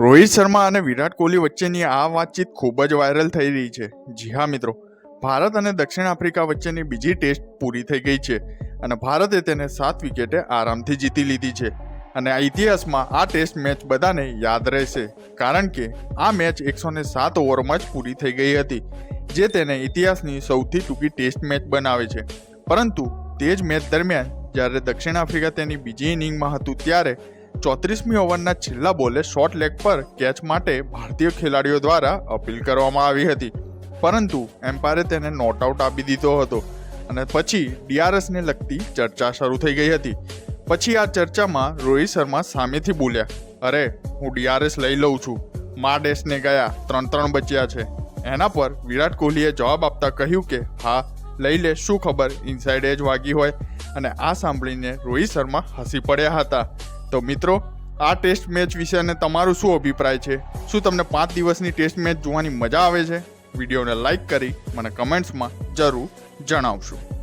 રોહિત શર્મા અને વિરાટ કોહલી વચ્ચેની આ વાતચીત ખૂબ જ વાયરલ થઈ રહી છે. જી હા, મિત્રો. ભારત અને દક્ષિણ આફ્રિકા વચ્ચેની બીજી ટેસ્ટ પૂરી થઈ ગઈ છે અને ભારતે તેને સાત વિકેટે આરામથી જીતી લીધી છે. અને આ ઇતિહાસમાં આ ટેસ્ટ મેચ બધાને યાદ રહેશે. કારણ કે આ મેચ એકસો ને સાત ઓવરમાં જ પૂરી થઈ ગઈ હતી, જે તેને ઇતિહાસની સૌથી ટૂંકી ટેસ્ટ મેચ બનાવે છે. પરંતુ તે જ મેચ દરમિયાન જ્યારે દક્ષિણ આફ્રિકા તેની બીજી ઇનિંગમાં હતું, ત્યારે ચોત્રીસમી ઓવરના છેલ્લા બોલે શોર્ટ લેગ પર કેચ માટે ભારતીય ખેલાડીઓ દ્વારા અપીલ કરવામાં આવી હતી. પરંતુ એમ્પાયરે તેને નોટ આઉટ આપી દીધો હતો અને પછી ડીઆરએસને લગતી ચર્ચા શરૂ થઈ ગઈ હતી. પછી આ ચર્ચામાં રોહિત શર્મા સામેથી બોલ્યા, અરે, હું ડીઆરએસ લઈ લઉં છું. મા ડેસને ગયા ત્રણ ત્રણ બચ્યા છે. એના પર વિરાટ કોહલીએ જવાબ આપતા કહ્યું કે, હા, લઈ લે, શું ખબર? ઇનસાઇડ એજ વાગી હોય. અને આ સાંભળીને રોહિત શર્મા હસી પડ્યા હતા. તો મિત્રો, આ ટેસ્ટ મેચ વિશે અને તમારું શું અભિપ્રાય છે? શું તમને પાંચ દિવસની ટેસ્ટ મેચ જોવાની મજા આવે છે? વિડીયોને લાઈક કરી મને કમેન્ટ્સમાં જરૂર જણાવશો.